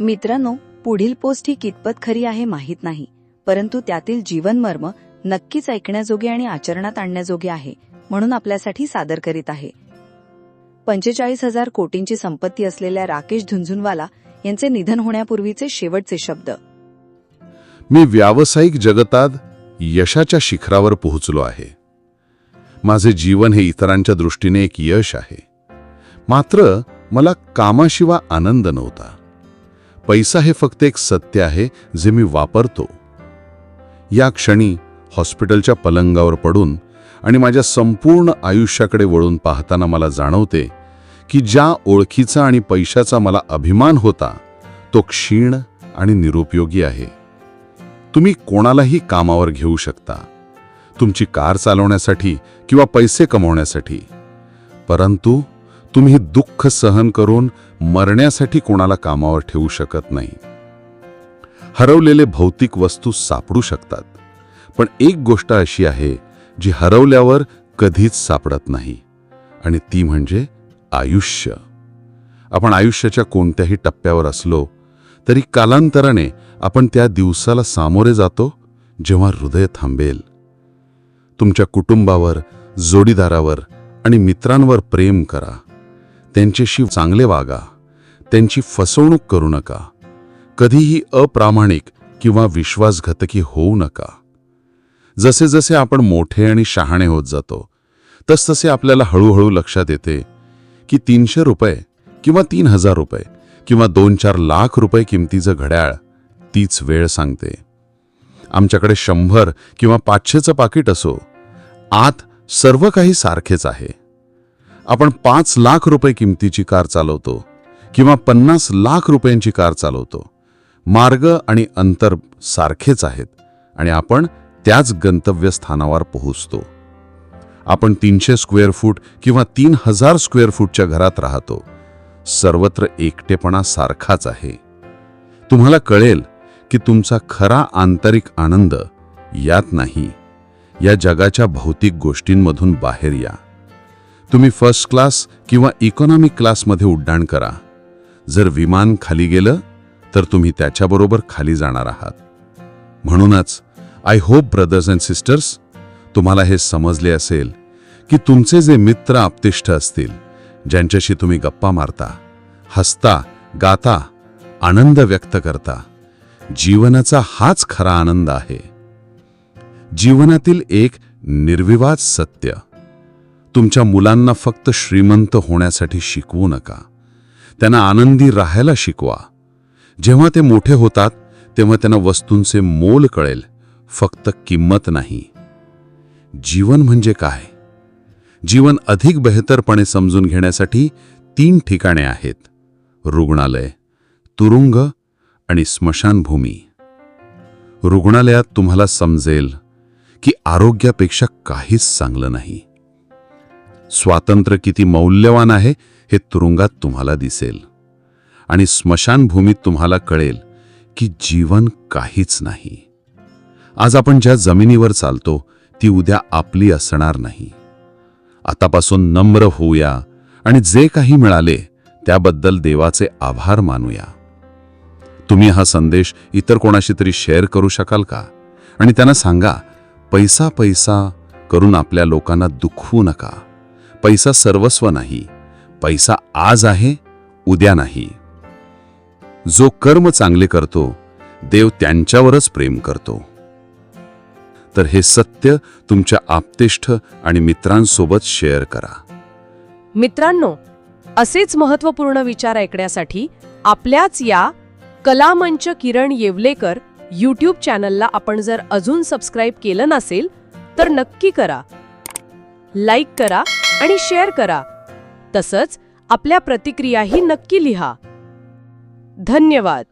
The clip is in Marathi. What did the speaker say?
मित्रांनो पुढील पोस्ट ही कितपत खरी आहे माहीत नाही परंतु त्यातील जीवनमर्म नक्कीच ऐकण्याजोगे आणि आचरणात आणण्याजोगे आहे म्हणून आपल्यासाठी सादर करीत आहे. पंचेचाळीस हजार कोटींची संपत्ती असलेल्या राकेश झुंझुनवाला यांचे निधन होण्यापूर्वीचे शेवटचे शब्द. मी व्यावसायिक जगतात यशाच्या शिखरावर पोहोचलो आहे. माझे जीवन हे इतरांच्या दृष्टीने एक यश आहे. मात्र मला कामाशिवाय आनंद नव्हता. पैसा हे फक्त एक सत्य आहे जे मी वापरतो. या क्षणी हॉस्पिटलच्या पलंगावर पडून आणि माझ्या संपूर्ण आयुष्याकडे वळून पाहताना मला जाणवते की ज्या ओळखीचा आणि पैशाचा मला अभिमान होता तो क्षीण आणि निरुपयोगी आहे. तुम्ही कोणालाही कामावर घेऊ शकता. तुमची कार चालवण्यासाठी किंवा पैसे कमवण्यासाठी. परंतु तुम्ही दुःख सहन करून मरण्यासाठी कोणाला कामावर ठेवू शकत नाही. हरवलेले भौतिक वस्तू सापडू शकतात. पण एक गोष्ट अशी आहे जी हरवल्यावर कधीच सापडत नाही आणि ती म्हणजे आयुष्य. आपण आयुष्याच्या कोणत्याही टप्प्यावर असलो तरी कालांतराने आपण त्या दिवसाला सामोरे जातो जेव्हा हृदय थांबेल. तुमच्या कुटुंबावर जोडीदारावर आणि मित्रांवर प्रेम करा. त्यांच्याशी चांगले वागा. त्यांची फसवणूक करू नका. कधीही अप्रामाणिक किंवा विश्वासघातकी होऊ नका. जसे जसे आपण मोठे आणि शहाणे होत जातो तसतसे आपल्याला हळूहळू लक्षात येते की तीनशे रुपये किंवा तीन हजार रुपये किंवा दोन चार लाख रुपये किमतीचं घड्याळ तीच वेळ सांगते. आमच्याकडे शंभर किंवा पाचशेचं पाकिट असो आत सर्व काही सारखेच आहे. आपण पाच लाख रुपये किमतीची कार चालवतो किंवा पन्नास लाख रुपयांची कार चालवतो. मार्ग आणि अंतर सारखेच आहेत आणि आपण त्याच गंतव्यस्थानावर पोहोचतो. आपण तीनशे स्क्वेअर फूट किंवा तीन हजार स्क्वेअर फूटच्या घरात राहतो. सर्वत्र एकटेपणा सारखाच आहे. तुम्हाला कळेल की तुमचा खरा आंतरिक आनंद यात नाही. या जगाच्या भौतिक गोष्टींमधून बाहेर या. तुम्ही फर्स्ट क्लास किंवा इकॉनॉमिक क्लासमध्ये उड्डाण करा. जर विमान खाली गेलं तर तुम्ही त्याच्याबरोबर खाली जाणार आहात. म्हणूनच I hope brothers and sisters तुम्हाला हे समजले असेल की तुमचे जे मित्र आपतिष्ठ असतील ज्यांच्याशी तुम्ही गप्पा मारता हसता गाता आनंद व्यक्त करता जीवनाचा हाच खरा आनंद आहे. जीवनातील एक निर्विवाद सत्य. तुमच्या मुलांना फक्त श्रीमंत होण्यासाठी शिकवू नका. त्यांना आनंदी राहायला शिकवा. जेव्हा ते मोठे होतात तेव्हा त्यांना वस्तूंचे मोल कळेल फक्त किंमत नाही. जीवन म्हणजे काय? जीवन अधिक बेहतरपणे समजून घेण्यासाठी तीन ठिकाणे आहेत. रुग्णालय तुरुंग आणि स्मशानभूमी. रुग्णालयात तुम्हाला समजेल की आरोग्यापेक्षा काहीच चांगलं नाही. स्वातंत्र्य किती मौल्यवान आहे हे तुरुंगात तुम्हाला दिसेल. आणि स्मशानभूमीत तुम्हाला कळेल की जीवन काहीच नाही. आज आपण ज्या जमिनीवर चालतो ती उद्या आपली असणार नाही. आतापासून नम्र होऊया आणि जे काही मिळाले त्याबद्दल देवाचे आभार मानूया. तुम्ही हा संदेश इतर कोणाशी तरी शेअर करू शकाल का? आणि त्यांना सांगा पैसा पैसा करून आपल्या लोकांना दुखवू नका. पैसा सर्वस्व नाही. पैसा आज आहे उद्या नाही. जो कर्म चांगले करतो देव त्यांच्यावरच प्रेम करतो. तर हे सत्य तुमच्या आपतिष्ठ आणि मित्रांसोबत शेअर करा. मित्रांनो असेच महत्त्वपूर्ण विचार ऐकण्यासाठी आपल्याच या कलामंच किरण येवलेकर यूट्यूब चॅनलला आपण जर अजून सबस्क्राईब केलं नसेल तर नक्की करा. लाईक करा. आणि शेअर करा. तसंच आपल्या प्रतिक्रियाही नक्की लिहा. धन्यवाद.